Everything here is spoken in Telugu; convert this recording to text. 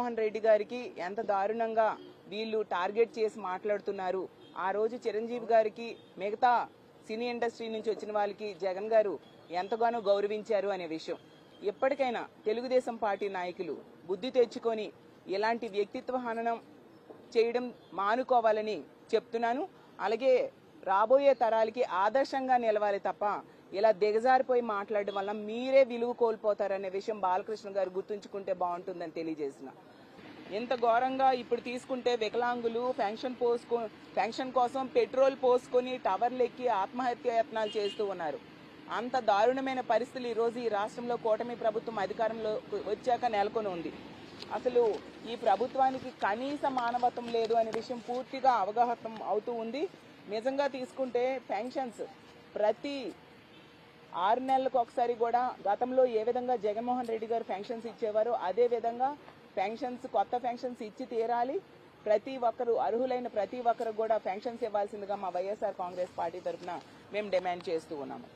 జగన్మోహన్ రెడ్డి గారికి ఎంత దారుణంగా వీళ్ళు టార్గెట్ చేసి మాట్లాడుతున్నారు. ఆ రోజు చిరంజీవి గారికి మిగతా సినీ ఇండస్ట్రీ నుంచి వచ్చిన వాళ్ళకి జగన్ గారు ఎంతగానో గౌరవించారు అనే విషయం. ఎప్పటికైనా తెలుగుదేశం పార్టీ నాయకులు బుద్ధి తెచ్చుకొని ఇలాంటి వ్యక్తిత్వ హననం చేయడం మానుకోవాలని చెప్తున్నాను. అలాగే రాబోయే తరాలకి ఆదర్శంగా నిలవాలి తప్ప ఇలా దిగజారిపోయి మాట్లాడడం వల్ల మీరే విలువ కోల్పోతారనే విషయం బాలకృష్ణ గారు గుర్తుంచుకుంటే బాగుంటుందని తెలియజేసిన. ఇంత ఘోరంగా ఇప్పుడు తీసుకుంటే వికలాంగులు పెన్షన్ పోసుకో పెన్షన్ కోసం పెట్రోల్ పోసుకొని టవర్లు ఎక్కి ఆత్మహత్య యత్నాలు చేస్తూ ఉన్నారు. అంత దారుణమైన పరిస్థితులు ఈరోజు ఈ రాష్ట్రంలో కూటమి ప్రభుత్వం అధికారంలో వచ్చాక నెలకొని ఉంది. అసలు ఈ ప్రభుత్వానికి కనీస మానవత్వం లేదు అనే విషయం పూర్తిగా అవగాహన అవుతూ ఉంది. నిజంగా తీసుకుంటే పెన్షన్స్ ప్రతి ఆరు నెలలకు ఒకసారి కూడా గతంలో ఏ విధంగా జగన్మోహన్ రెడ్డి గారు పెన్షన్స్ ఇచ్చేవారో అదే విధంగా పెన్షన్స్ కొత్త పెన్షన్స్ ఇచ్చి తీరాలి. ప్రతి ఒక్కరు అర్హులైన ప్రతి ఒక్కరు కూడా పెన్షన్స్ ఇవ్వాల్సిందిగా మా వైఎస్ఆర్ కాంగ్రెస్ పార్టీ తరఫున మేము డిమాండ్ చేస్తూ ఉన్నాము.